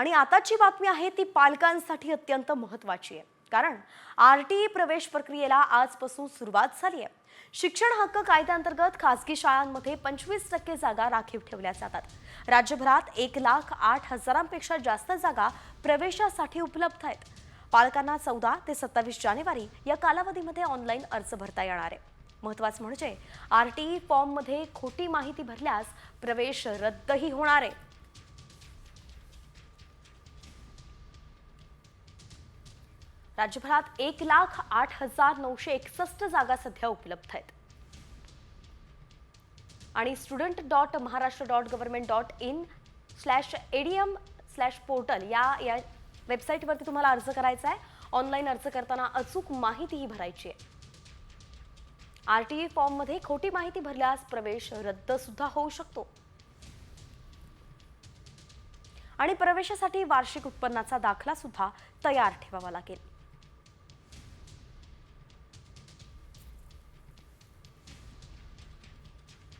आणि आताची बातमी आहे ती पालकांसाठी अत्यंत महत्वाची आहे. कारण आर टी ई प्रवेश प्रक्रियेला आजपासून सुरुवात झाली आहे. शिक्षण हक्क कायद्याअंतर्गत खासगी शाळांमध्ये पंचवीस टक्के जागा राखीव ठेवल्या जातात. राज्यभरात एक लाख आठ हजारांपेक्षा जास्त जागा प्रवेशासाठी उपलब्ध आहेत. पालकांना चौदा ते सत्तावीस जानेवारी या कालावधीमध्ये ऑनलाईन अर्ज भरता येणार आहे. महत्वाचं म्हणजे आर टी ई फॉर्ममध्ये खोटी माहिती भरल्यास प्रवेश रद्दही होणार आहे. राज्यभरात एक लाख आठ हजार नऊशे एकसष्ट जागा सध्या उपलब्ध आहेत. आणि student dot Maharashtra dot government dot in slash ADM slash portal या या वेबसाईटवरती तुम्हाला अर्ज करायचा आहे. ऑनलाईन अर्ज करताना अचूक माहितीही भरायची आहे. आर टी फॉर्ममध्ये खोटी माहिती भरल्यास प्रवेश रद्द सुद्धा होऊ शकतो. आणि प्रवेशासाठी वार्षिक उत्पन्नाचा दाखला सुद्धा तयार ठेवावा लागेल.